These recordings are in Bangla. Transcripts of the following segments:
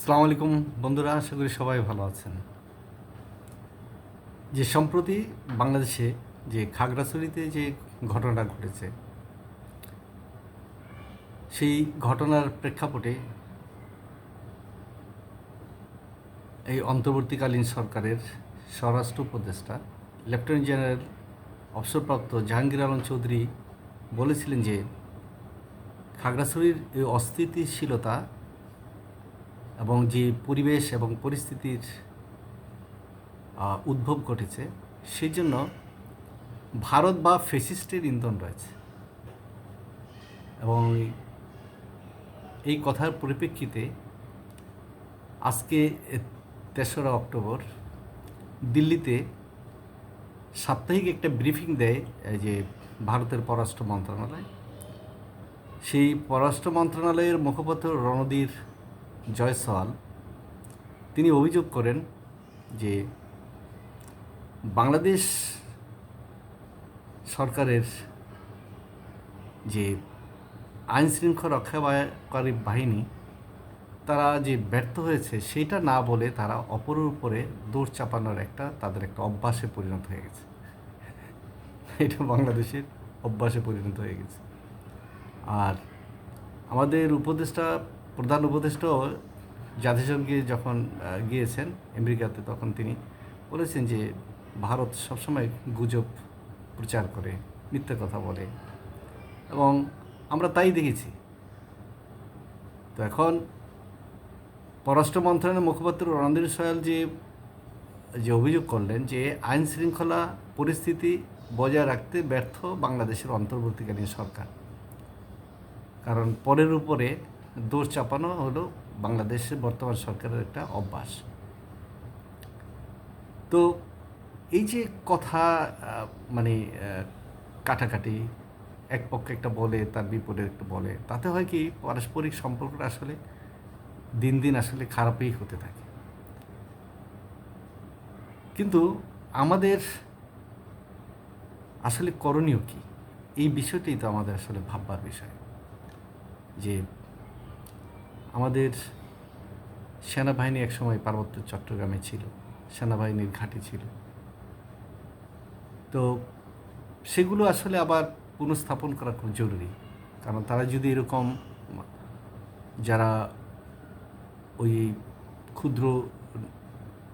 সালাম আলাইকুম বন্ধুরা, আশা করি সবাই ভালো আছেন। যে সম্প্রতি বাংলাদেশে যে খাগড়াছড়িতে যে ঘটনা ঘটেছে, সেই ঘটনার প্রেক্ষাপটে এই অন্তর্বর্তীকালীন সরকারের স্বরাষ্ট্র উপদেষ্টা লেফটেন্যান্ট জেনারেল অবসরপ্রাপ্ত জাহাঙ্গীর আলম চৌধুরী বলেছিলেন যে, খাগড়াছড়ির এই অস্থিতিশীলতা এবং যে পরিবেশ এবং পরিস্থিতির উদ্ভব ঘটেছে সেই জন্য ভারত বা ফেসিস্টের ইন্ধন রয়েছে। এবং এই কথার পরিপ্রেক্ষিতে আজকে তেসরা অক্টোবর, দিল্লিতে সাপ্তাহিক একটা ব্রিফিং দেয় যে ভারতের পররাষ্ট্র মন্ত্রণালয়। সেই পররাষ্ট্র মন্ত্রণালয়ের মুখপাত্র রণধীর জয়সওয়াল, তিনি অভিযোগ করেন যে বাংলাদেশ সরকারের যে আইন শৃঙ্খলা রক্ষাকারী বাহিনী, তারা যে ব্যর্থ হয়েছে সেটা না বলে তারা অপরের উপরে দৌড় চাপানোর একটা তাদের একটা অভ্যাসে পরিণত হয়ে গেছে। এটা বাংলাদেশের অভ্যাসে পরিণত হয়ে গেছে। আর আমাদের উপদেষ্টা প্রধান উপদেষ্টাও জাতিসংঘে যখন গিয়েছেন আমেরিকাতে, তখন তিনি বলেছেন যে ভারত সবসময় গুজব প্রচার করে, মিথ্যা কথা বলে। এবং আমরা তাই দেখেছি। তো এখন পররাষ্ট্র মন্ত্রণালয়ের মুখপাত্র রণধীর সয়াল যে যে অভিযোগ করলেন যে আইন শৃঙ্খলা পরিস্থিতি বজায় রাখতে ব্যর্থ বাংলাদেশের অন্তর্বর্তীকালীন সরকার। কারণ পরের উপরে দোষ চাপানো হলো বাংলাদেশের বর্তমান সরকারের একটা অভ্যাস। তো এই যে কথা মানে কাটাকাটি, এক পক্ষে একটা বলে, তার বিপরীতে একটা বলে, তাতে হয় কি পারস্পরিক সম্পর্কটা আসলে দিন দিন আসলে খারাপই হতে থাকে। কিন্তু আমাদের আসলে করণীয় কি? এই বিষয়টাই তো আমাদের আসলে ভাববার বিষয়। যে আমাদের সেনাবাহিনী একসময় পার্বত্য চট্টগ্রামে ছিল, সেনাবাহিনীর ঘাঁটি ছিল। তো সেগুলো আসলে আবার পুনঃস্থাপন করা খুব জরুরি। কারণ তারা যদি এরকম যারা ওই ক্ষুদ্র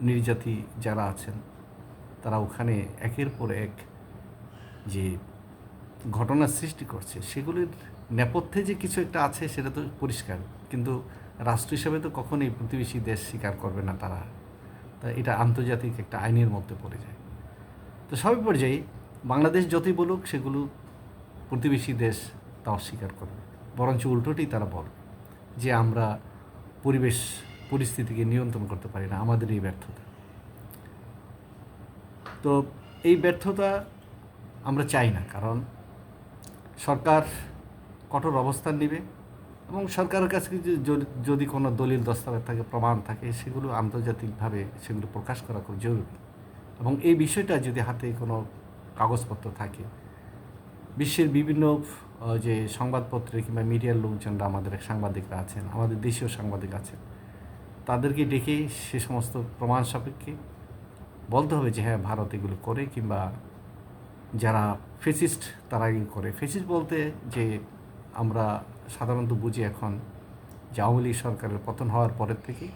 নির্যাতি যারা আছেন, তারা ওখানে একের পর এক যে ঘটনা সৃষ্টি করছে, সেগুলির নেপথ্যে যে কিছু একটা আছে, সেটা তো পরিষ্কার। কিন্তু রাষ্ট্র হিসাবে তো কখনোই প্রতিবেশী দেশ স্বীকার করবে না তারা। তা এটা আন্তর্জাতিক একটা আইনের মধ্যে পড়ে যায়। তো সবই পর্যায়ে বাংলাদেশ যতই বলুক, সেগুলো প্রতিবেশী দেশ তা অস্বীকার করবে। বরঞ্চ উল্টোটি তারা বলবে যে আমরা পরিবেশ পরিস্থিতিকে নিয়ন্ত্রণ করতে পারি না, আমাদের এই ব্যর্থতা। তো এই ব্যর্থতা আমরা চাই না, কারণ সরকার কঠোর অবস্থান নেবে এবং সরকারের কাছে যদি কোনো দলিল দস্তাবেজ থাকে, প্রমাণ থাকে, সেগুলো আন্তর্জাতিকভাবে সেগুলো প্রকাশ করা খুব জরুরি। এবং এই বিষয়টা যদি হাতে কোনো কাগজপত্র থাকে, বিশ্বের বিভিন্ন যে সংবাদপত্রে কিংবা মিডিয়ার লোকজনরা আমাদের সাংবাদিকরা আছেন, আমাদের দেশীয় সাংবাদিক আছেন, তাদেরকে ডেকে সে সমস্ত প্রমাণ সাপেক্ষে বলতে হবে যে হ্যাঁ ভারত এগুলো করে কিংবা যারা ফেসিস্ট, তারা করে। ফেসিস্ট বলতে যে আমরা সাধারণত বুঝি এখন যে আওয়ামী লীগ সরকারের পতন হওয়ার পরের থেকে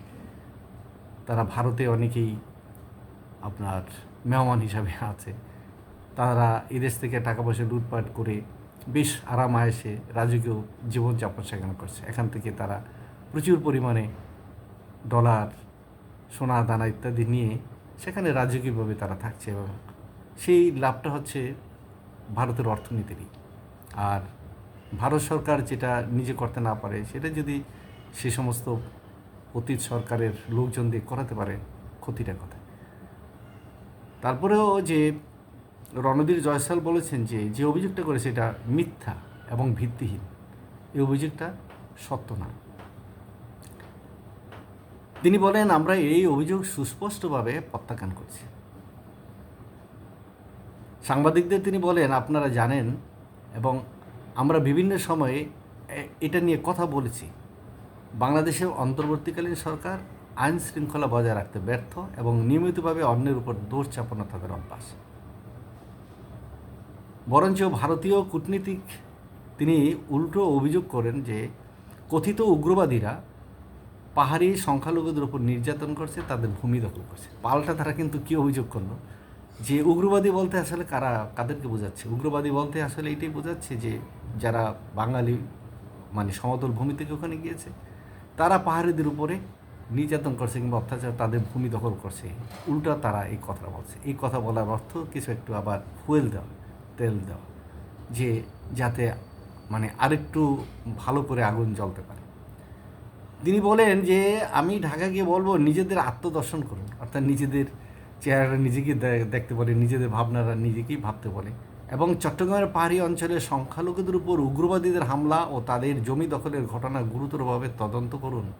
তারা ভারতে অনেকেই আপনার মেহমান হিসাবে আছে। তারা এদেশ থেকে টাকা পয়সা লুটপাট করে বেশ আরাম আয়েসে রাজকীয় জীবনযাপন সেখানে করছে। এখান থেকে তারা প্রচুর পরিমাণে ডলার, সোনা, দানা ইত্যাদি নিয়ে সেখানে রাজকীয়ভাবে তারা থাকছে এবং সেই লাভটা হচ্ছে ভারতের অর্থনীতিরই। আর ভারত সরকার যেটা নিজে করতে না পারে, সেটা যদি সে সমস্ত অতীত সরকারের লোকজন দিয়ে করাতে পারে, ক্ষতিটা কথা তারপরেও যে রণধীর জয়সাল বলেছেন যে যে অভিযোগটা করে সেটা মিথ্যা এবং ভিত্তিহীন। এই অভিযোগটা সত্য না। তিনি বলেন, আমরা এই অভিযোগ সুস্পষ্টভাবে প্রত্যাখ্যান করছি। সাংবাদিকদের তিনি বলেন, আপনারা জানেন এবং আমরা বিভিন্ন সময়ে এটা নিয়ে কথা বলেছি। বাংলাদেশের অন্তর্বর্তীকালীন সরকার আইন শৃঙ্খলা বজায় রাখতে ব্যর্থ এবং নিয়মিতভাবে অন্যের উপর দোষ চাপানো তাদের অভ্যাস। বরঞ্চ ভারতীয় কূটনীতিক তিনি উল্টো অভিযোগ করেন যে, কথিত উগ্রবাদীরা পাহাড়ি সংখ্যালঘুদের উপর নির্যাতন করছে, তাদের ভূমি দখল করছে। পাল্টা তারা কিন্তু কী অভিযোগ করল? যে উগ্রবাদী বলতে আসলে কারা, কাদেরকে বোঝাচ্ছে? উগ্রবাদী বলতে আসলে এটাই বোঝাচ্ছে যে যারা বাঙালি মানে সমতল ভূমি থেকে ওখানে গিয়েছে, তারা পাহাড়িদের উপরে নির্যাতন করছে কিংবা অত্যাচার তাদের ভূমি দখল করছে। উল্টা তারা এই কথা বলছে। এই কথা বলার অর্থ কিছু একটু আবার ফুয়েল দেওয়া, তেল দেওয়া, যে যাতে মানে আরেকটু ভালো করে আগুন জ্বলতে পারে। তিনি বলেন যে, আমি ঢাকা গিয়ে বলব, নিজেদের আত্মদর্শন করুন। অর্থাৎ নিজেদের চেহারা নিজেকে দেখতে বলে, নিজেদের ভাবনারা নিজেকেই ভাবতে বলে। এবং চট্টগ্রামের পাহাড়ি অঞ্চলের সংখ্যালঘুদের উপর উগ্রবাদীদের হামলা ও তাদের জমি দখলের ঘটনা গুরুতরভাবে তদন্ত করুন।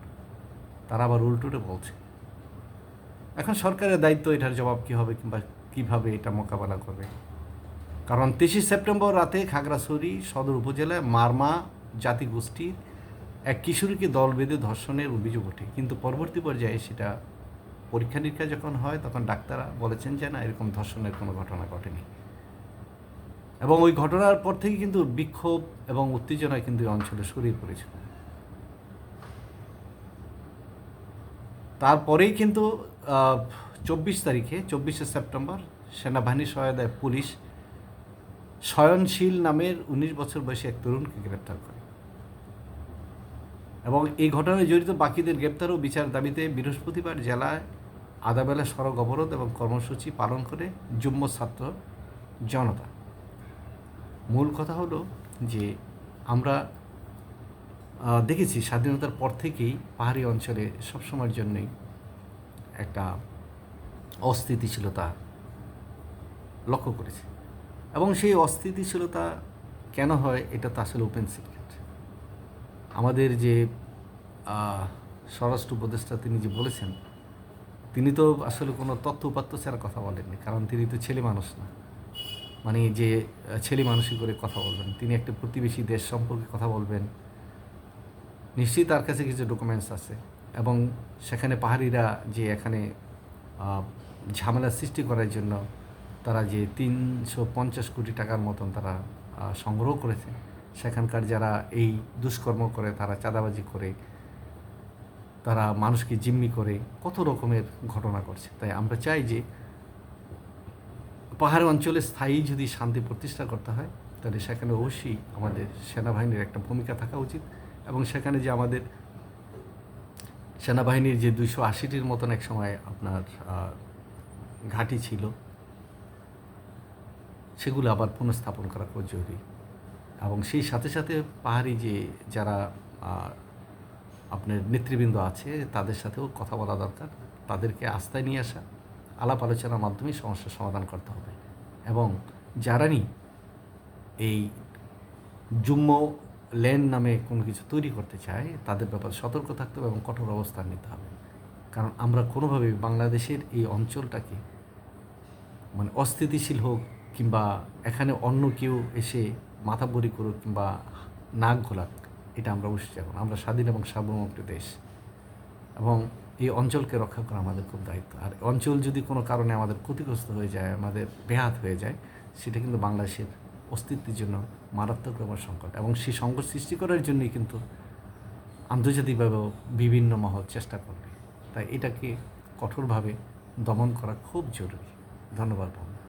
তারা আবার উল্টোটে বলছে। এখন সরকারের দায়িত্ব এটার জবাব কী হবে কিংবা কীভাবে এটা মোকাবেলা করবে? কারণ তেইশে সেপ্টেম্বর রাতে খাগড়াছড়ি সদর উপজেলায় মারমা জাতিগোষ্ঠীর এক কিশোরীকে দল বেঁধে ধর্ষণের অভিযোগ ওঠে। কিন্তু পরবর্তী পর্যায়ে সেটা পরীক্ষা নিরীক্ষা যখন হয়, তখন ডাক্তাররা বলেছেন যে না, এরকম ধর্ষণের কোনো ঘটনা ঘটেনি। এবং ওই ঘটনার পর থেকে কিন্তু বিক্ষোভ এবং উত্তেজনা কিন্তু এই অঞ্চলে ছড়িয়ে পড়েছিল। তারপরেই কিন্তু চব্বিশ তারিখে, চব্বিশে সেপ্টেম্বর, সেনাবাহিনীর সহায়তায় পুলিশ শয়নশীল নামের উনিশ বছর বয়সী এক তরুণকে গ্রেপ্তার করে। এবং এই ঘটনায় জড়িত বাকিদের গ্রেপ্তার ও বিচার দাবিতে বৃহস্পতিবার জেলায় আদাবেলা সড়ক অবরোধ এবং কর্মসূচি পালন করে যুগ্ম ছাত্র জনতা মূল কথা হলো যে আমরা দেখেছি স্বাধীনতার পর থেকেই পাহাড়ি অঞ্চলে সবসময়ের জন্যই একটা অস্থিতিশীলতা লক্ষ্য করেছি। এবং সেই অস্থিতিশীলতা কেন হয় এটা তো আসলে ওপেন সিক্রেট আমাদের যে স্বরাষ্ট্র উপদেষ্টা তিনি যে বলেছেন, তিনি তো আসলে কোনো তথ্য উপাত্ত ছাড়া কথা বলেননি, কারণ তিনি তো ছেলে মানুষ না। মানে যে ছেলে মানুষই করে কথা বলবেন, তিনি একটা প্রতিবেশী দেশ সম্পর্কে কথা বলবেন, নিশ্চয়ই তার কাছে কিছু ডকুমেন্টস আছে। এবং সেখানে পাহাড়িরা যে এখানে ঝামেলা সৃষ্টি করার জন্য তারা যে তিনশো পঞ্চাশ কোটি টাকার মতন তারা সংগ্রহ করেছে, সেখানকার যারা এই দুষ্কর্ম করে, তারা চাঁদাবাজি করে, তারা মানুষকে জিম্মি করে, কত রকমের ঘটনা করছে তাই আমরা চাই যে পাহাড় অঞ্চলে স্থায়ী যদি শান্তি প্রতিষ্ঠা করতে হয়, তাহলে সেখানে অবশ্যই আমাদের সেনাবাহিনীর একটা ভূমিকা থাকা উচিত এবং সেখানে যে আমাদের সেনাবাহিনীর যে দুশো আশিটির মতন এক সময় আপনার ঘাঁটি ছিল, সেগুলো আবার পুনঃস্থাপন করা খুব জরুরি। এবং সেই সাথে সাথে পাহাড়ি যে যারা আপনার নেতৃবৃন্দ আছে, তাদের সাথেও কথা বলা দরকার, তাদেরকে আস্থায় নিয়ে আসা। আলাপ আলোচনার মাধ্যমে সমস্যার সমাধান করতে হবে। এবং যারানি এই যুগ্ম লেন নামে কোনো কিছু তৈরি করতে চায়, তাদের ব্যাপারে সতর্ক থাকতে হবে এবং কঠোর অবস্থান নিতে হবে। কারণ আমরা কোনোভাবেই বাংলাদেশের এই অঞ্চলটাকে মানে অস্থিতিশীল হোক কিংবা এখানে অন্য কেউ এসে মাথা বড়ি করুক কিংবা নাক ঘোলাক এটা আমরা অবশ্যই না। আমরা স্বাধীন এবং সার্বভৌম একটি দেশ। এবং এই অঞ্চলকে রক্ষা করা আমাদের খুব দায়িত্ব। আর অঞ্চল যদি কোনো কারণে আমাদের ক্ষতিগ্রস্ত হয়ে যায়, আমাদের বেহাত হয়ে যায়, সেটা কিন্তু বাংলাদেশের অস্তিত্বের জন্য মারাত্মক রকমের সংকট। এবং সেই সংকট সৃষ্টি করার জন্যই কিন্তু আন্তর্জাতিকভাবেও বিভিন্ন মহল চেষ্টা করবে। তাই এটাকে কঠোরভাবে দমন করা খুব জরুরি। ধন্যবাদ